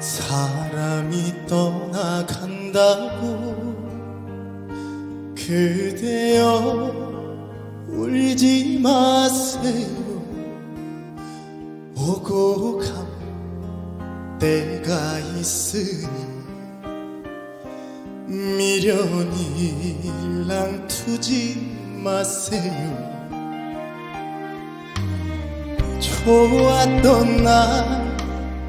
사람이 떠나간다고 그대여 울지 마세요. 오고 간 때가 있으니 미련이 일랑투지 마세요. 좋았던 나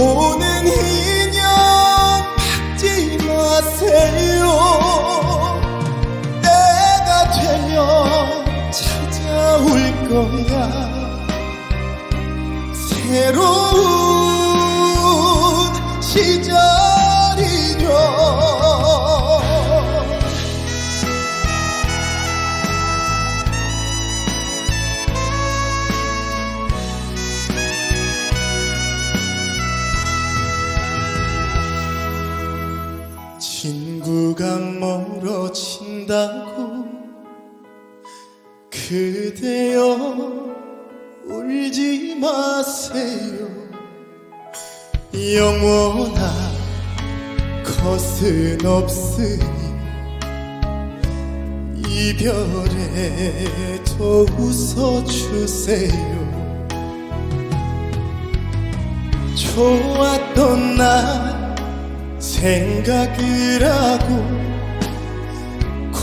오는 인연 박지 마세요. 내가 되면 찾아올 거야. 새로운 시절 멀어진다고 그대여 울지 마세요. 영원한 것은 없으니 이별에 더 웃어주세요. 좋았던 날 생각을 하고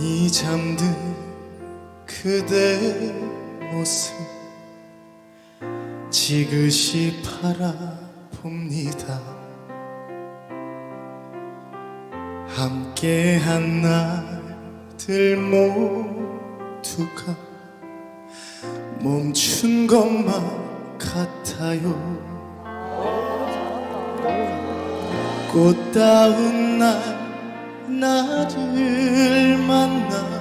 곤히 잠든 그대 모습 지그시 바라봅니다. 함께한 날들 모두가 멈춘 것만 같아요. 꽃다운 날 나를 만나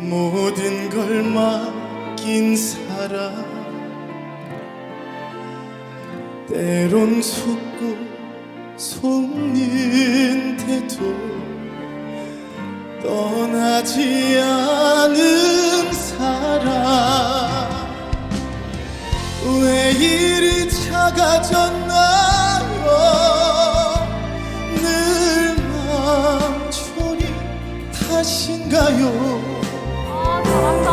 모든 걸 맡긴 사람. 때론 속고 속는데도 떠나지 않은 사람 아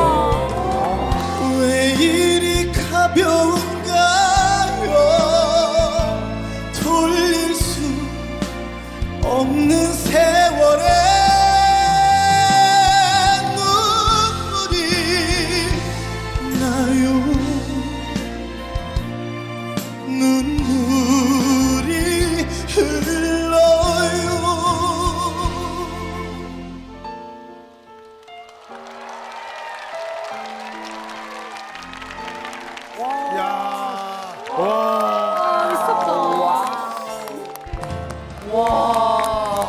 아,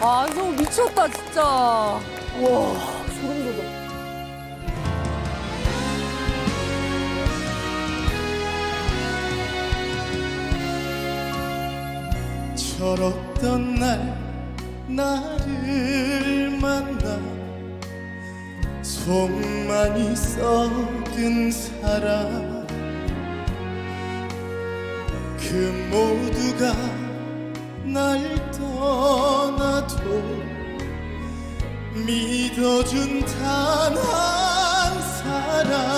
안성우 미쳤다, 진짜. 와, 소름 돋아. 철없던 날 나를 만나 속만이 썩은 사람 그 모두가 날 떠나도 믿어준 단 한 사람